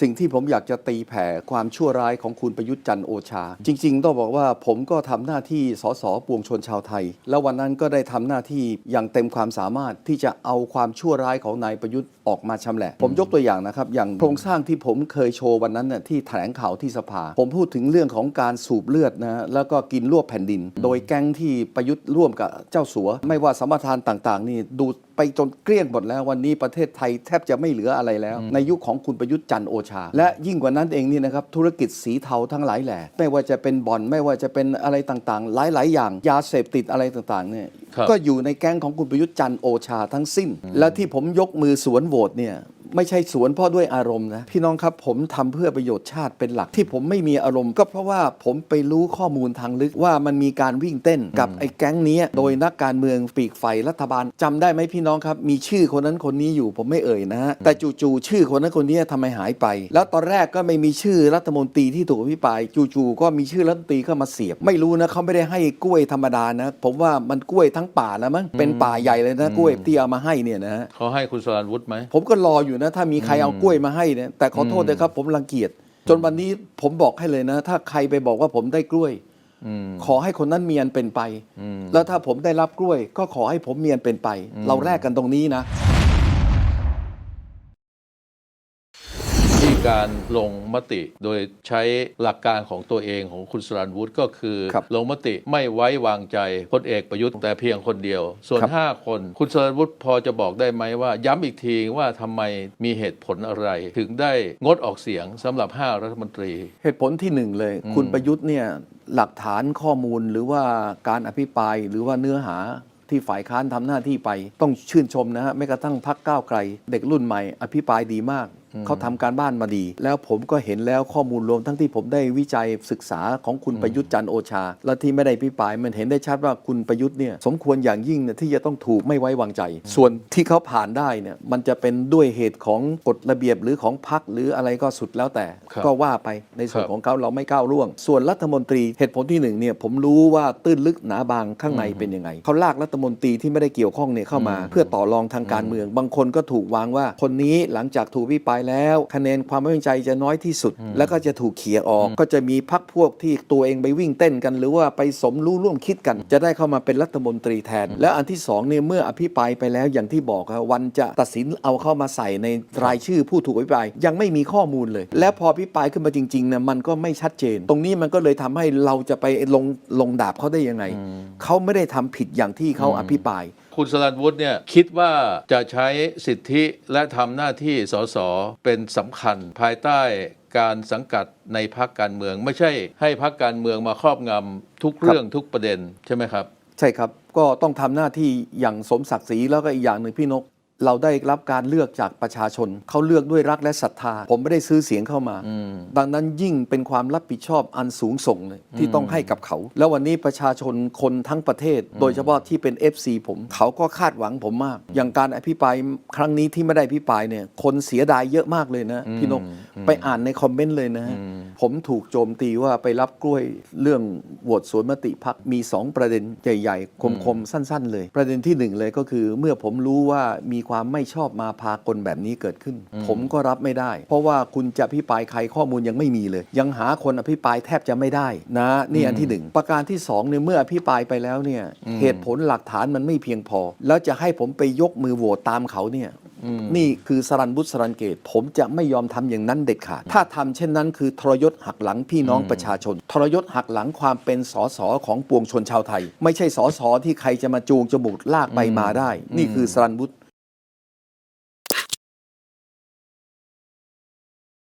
สิ่งที่ผมอยากจะตีแผ่ความชั่วร้ายของคุณประยุทธ์จันทร์โอชา จริง ๆ ต้องบอกว่าผมก็ทำหน้าที่สสปวงชนชาวไทย แล้ววันนั้นก็ได้ทำหน้าที่อย่างเต็มความสามารถที่จะเอาความชั่วร้ายของนายประยุทธ์ออกมาชำแหละ ผมยกตัวอย่างนะครับ อย่างโครงสร้างที่ผมเคยโชว์วันนั้นน่ะที่แถลงข่าวที่สภา ผมพูดถึงเรื่องของการสูบเลือดนะแล้วก็กินรวบแผ่นดิน โดยแก๊งที่ประยุทธ์ร่วมกับเจ้าสัว ไม่ว่าสมปทานต่าง ๆ นี่ดูไปจนเกลี้ยงหมดแล้ววันนี้ประเทศไทยแทบจะไม่เหลืออะไรแล้ว ในยุคของคุณประยุทธ์จันทร์โอชา และยิ่งกว่านั้นเองนี่นะครับธุรกิจสีเทาทั้งหลายแหล่ไม่ว่าจะเป็นบ่อนไม่ว่าจะเป็นอะไรต่างๆ หลายๆ อย่างยาเสพติดอะไรต่างๆเนี่ยครับก็อยู่ในแก๊งของคุณประยุทธ์จันทร์โอชาทั้งสิ้น และที่ผมยกมือสวนโหวตเนี่ย ไม่ใช่สวนเพราะด้วยอารมณ์นะพี่น้องครับผมทำเพื่อประโยชน์ชาติเป็นหลักที่ผมไม่มีอารมณ์ ก็เพราะว่าผมไปรู้ข้อมูลทางลึกว่ามันมีการวิ่งเต้นกับไอ้แก๊งเนี้ยโดยนักการเมืองปีกไฟรัฐบาลจำได้ไหมพี่น้องครับ มีชื่อคนนั้นคนนี้อยู่ผมไม่เอ่ยนะฮะแต่จู่ๆชื่อคนนั้นคนนี้ทำไมหายไป แล้วตอนแรกก็ไม่มีชื่อรัฐมนตรีที่ถูกอภิปรายจู่ๆก็มีชื่อรัฐมนตรีเข้ามาเสียบ ไม่รู้นะเขาไม่ได้ให้กล้วยธรรมดานะ ผมว่ามันกล้วยทั้งป่าแล้วมั้งเป็นป่าใหญ่เลยนะกล้วยที่เอามาให้เนี่ยนะฮะเขาให้คุณสรานวุฒิไหมผมก็รออยู่นะถ้ามีใครเอากล้วยมาให้เนี่ยแต่ขอโทษนะครับ ผมรังเกียจจนวันนี้ผมบอกให้เลยนะ ถ้าใครไปบอกว่าผมได้กล้วยอืมขอให้คนนั้นมีอันเป็นไปอืมแล้วถ้าผมได้รับกล้วย ก็ขอให้ผมมีอันเป็นไป เราแลกกันตรงนี้นะ การลงมติโดยใช้หลักการของตัวเองของคุณสรานวุฒิก็คือครับ ลงมติไม่ไว้วางใจพลเอกประยุทธ์แต่เพียงคนเดียว ส่วนครับ5คน คุณสรานวุฒิพอจะบอกได้ไหมว่า ย้ำอีกทีว่าทำไมมีเหตุผลอะไร ถึงได้งดออกเสียงสำหรับ 5 รัฐมนตรี เหตุผลที่หนึ่งเลย คุณประยุทธ์เนี่ยหลักฐานข้อมูลหรือว่าการอภิปรายหรือว่าเนื้อหาที่ฝ่ายค้านทำหน้าที่ไป ต้องชื่นชมนะฮะแม้กระทั่งพักก้าวไกล เด็กรุ่นใหม่ อภิปรายดีมาก เขาทำการบ้านมาดี แล้วผมก็เห็นแล้วข้อมูลรวมทั้งที่ผมได้วิจัยศึกษาของคุณประยุทธ์จันทร์โอชา และที่ไม่ได้อภิปรายมันเห็นได้ชัดว่าคุณประยุทธ์เนี่ยสมควรอย่างยิ่งเนี่ยที่จะต้องถูกไม่ไว้วางใจ ส่วนที่เขาผ่านได้เนี่ยมันจะเป็นด้วยเหตุของกฎระเบียบหรือของพรรคหรืออะไรก็สุดแล้วแต่ครับก็ว่าไปในส่วนครับของเขาเราไม่ก้าวล่วง ส่วนรัฐมนตรีเหตุผลที่หนึ่งเนี่ยผมรู้ว่าตื้นลึกหนาบางข้างในเป็นยังไงเขาลากรัฐมนตรีที่ไม่ได้เกี่ยวข้องเนี่ยเข้ามา เพื่อต่อรองทางการเมือง บางคนก็ถูกวางว่าคนนี้หลังจากถูกวิปรายแล้ว คะแนนความไม่ไว้วางใจจะน้อยที่สุด แล้วก็จะถูกเขี่ยออก ก็จะมีพักพวกที่ตัวเองไปวิ่งเต้นกัน หรือว่าไปสมรู้ร่วมคิดกัน จะได้เข้ามาเป็นรัฐมนตรีแทน แล้วอันที่สองเนี่ยเมื่ออภิปรายไปแล้วอย่างที่บอกครับวันจะตัดสินเอาเข้ามาใส่ในรายชื่อผู้ถูกอภิปรายยังไม่มีข้อมูลเลย แล้วพออภิปรายขึ้นมาจริงๆเนี่ยมันก็ไม่ชัดเจน ตรงนี้มันก็เลยทำให้เราจะไปลงลงดาบเขาได้ยังไงเขาไม่ได้ทำผิดอย่างที่เขาอภิปราย คุณสรันวุฒิเนี่ยคิดว่าจะใช้สิทธิและทำหน้าที่สสเป็นสำคัญภายใต้การสังกัดในพักการเมือง ไม่ใช่ให้พักการเมืองมาครอบงำทุกเรื่องทุกประเด็นใช่ไหมครับ ใช่ครับ ก็ต้องทำหน้าที่อย่างสมศักดิ์ศรีแล้วก็อีกอย่างหนึ่งพี่นก เราได้รับการเลือกจากประชาชน เขาเลือกด้วยรักและศรัทธา ผมไม่ได้ซื้อเสียงเข้ามา ดังนั้นยิ่งเป็นความรับผิดชอบอันสูงส่งเลยที่ต้องให้กับเขา แล้ววันนี้ประชาชนคนทั้งประเทศ โดยเฉพาะที่เป็น FC ผม เขาก็คาดหวังผมมาก อย่างการอภิปรายครั้งนี้ที่ไม่ได้อภิปรายเนี่ยคนเสียดายเยอะมากเลยนะพี่นกไปอ่านในคอมเมนต์เลยนะฮะผมถูกโจมตีว่าไปรับกล้วยเรื่องโหวตสวนมติพักมี 2 ประเด็นใหญ่ ๆ คมๆสั้น ๆ เลย ประเด็นที่หนึ่งเลยก็คือเมื่อผมรู้ว่ามีความไม่ชอบมาพากลแบบนี้เกิดขึ้น ผมก็รับไม่ได้ เพราะว่าคุณจะอภิปรายใครข้อมูลยังไม่มีเลย ยังหาคนอภิปรายแทบจะไม่ได้นะนี่อันที่หนึ่งประการที่สองเนี่ยเมื่ออภิปรายไปแล้วเนี่ยเหตุผลหลักฐานมันไม่เพียงพอ แล้วจะให้ผมไปยกมือโหวตตามเขาเนี่ยนี่คือสรันบุตรสรันเกต ผมจะไม่ยอมทำอย่างนั้นเด็ดขาด ถ้าทำเช่นนั้นคือทรยศหักหลังพี่น้องประชาชน ทรยศหักหลังความเป็นสสของปวงชนชาวไทย ไม่ใช่สสที่ใครจะมาจูงจมูกลากไปมาได้ นี่คือสรันบุตร